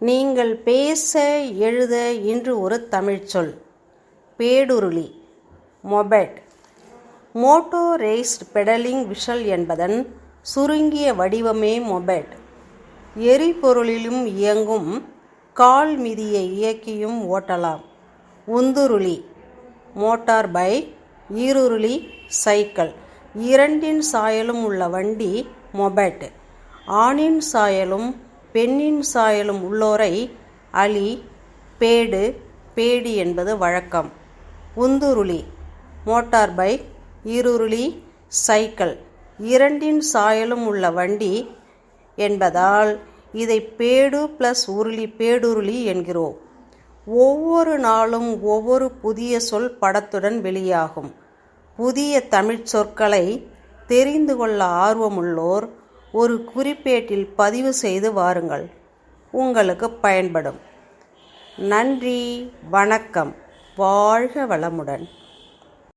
நீங்கள் பேச எழுத இன்று ஒரு தமிழ்ச்சொல் பேடுருளி. மொபெட். மோட்டோரேஸ்ட் பெடலிங் விஷல் என்பதன் சுருங்கிய வடிவமே மொபெட். எரிபொருளிலும் இயங்கும் கால் மிதியை இயக்கியும் ஓட்டலாம். உந்துருளி. மோட்டார் பைக் ஈருருளி சைக்கிள். இரண்டின் சாயலும் உள்ள வண்டி மொபெட். ஆணின் சாயலும் பெண்ணின் சாயலும் உள்ளோரை அலி பேடு பேடி என்பது வழக்கம். உந்துருளி மோட்டார் பைக் ஈருருளி சைக்கிள். இரண்டின் சாயலும் உள்ள வண்டி என்பதால் இதை பேடு ப்ளஸ் உருளி பேடுருளி என்கிறோம். ஒவ்வொரு நாளும் ஒவ்வொரு புதிய சொல் படத்துடன் வெளியாகும். புதிய தமிழ்ச் சொற்களை தெரிந்து கொள்ள ஆர்வமுள்ளோர் ஒரு குறிப்பேட்டில் பதிவு செய்து வாருங்கள். உங்களுக்கு பயன்படும். நன்றி வணக்கம். வாழ்க வளமுடன்.